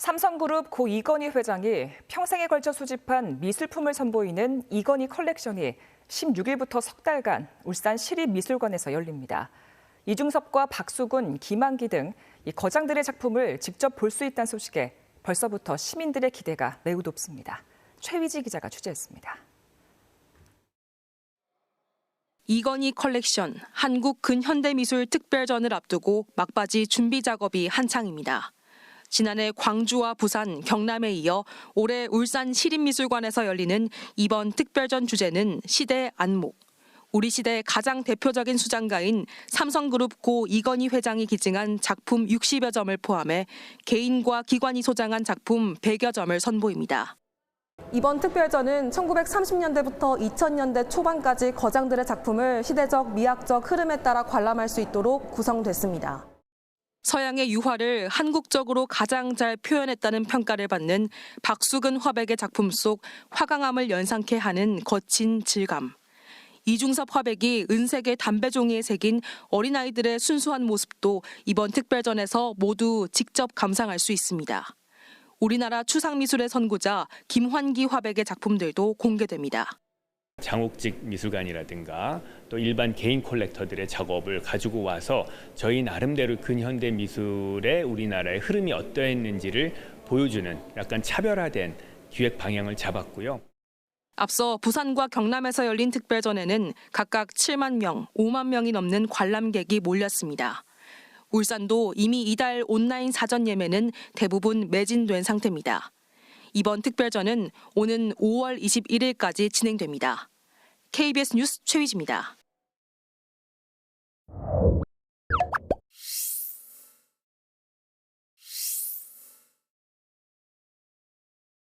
삼성그룹 고 이건희 회장이 평생에 걸쳐 수집한 미술품을 선보이는 이건희 컬렉션이 16일부터 석 달간 울산 시립미술관에서 열립니다. 이중섭과 박수근, 김한기 등이 거장들의 작품을 직접 볼 수 있다는 소식에 벌써부터 시민들의 기대가 매우 높습니다. 최위지 기자가 취재했습니다. 이건희 컬렉션 한국 근현대미술 특별전을 앞두고 막바지 준비 작업이 한창입니다. 지난해 광주와 부산, 경남에 이어 올해 울산 시립미술관에서 열리는 이번 특별전 주제는 시대 안목. 우리 시대 가장 대표적인 수장가인 삼성그룹 고 이건희 회장이 기증한 작품 60여 점을 포함해 개인과 기관이 소장한 작품 100여 점을 선보입니다. 이번 특별전은 1930년대부터 2000년대 초반까지 거장들의 작품을 시대적, 미학적 흐름에 따라 관람할 수 있도록 구성됐습니다. 서양의 유화를 한국적으로 가장 잘 표현했다는 평가를 받는 박수근 화백의 작품 속 화강암을 연상케 하는 거친 질감. 이중섭 화백이 은색의 담배 종이에 새긴 어린아이들의 순수한 모습도 이번 특별전에서 모두 직접 감상할 수 있습니다. 우리나라 추상미술의 선구자 김환기 화백의 작품들도 공개됩니다. 장옥직 미술관이라든가 또 일반 개인 콜렉터들의 작업을 가지고 와서 저희 나름대로 근현대 미술의 우리나라의 흐름이 어떠했는지를 보여주는 약간 차별화된 기획 방향을 잡았고요. 앞서 부산과 경남에서 열린 특별전에는 각각 7만 명, 5만 명이 넘는 관람객이 몰렸습니다. 울산도 이미 이달 온라인 사전 예매는 대부분 매진된 상태입니다. 이번 특별전은 오는 5월 21일까지 진행됩니다. KBS 뉴스 최위지입니다.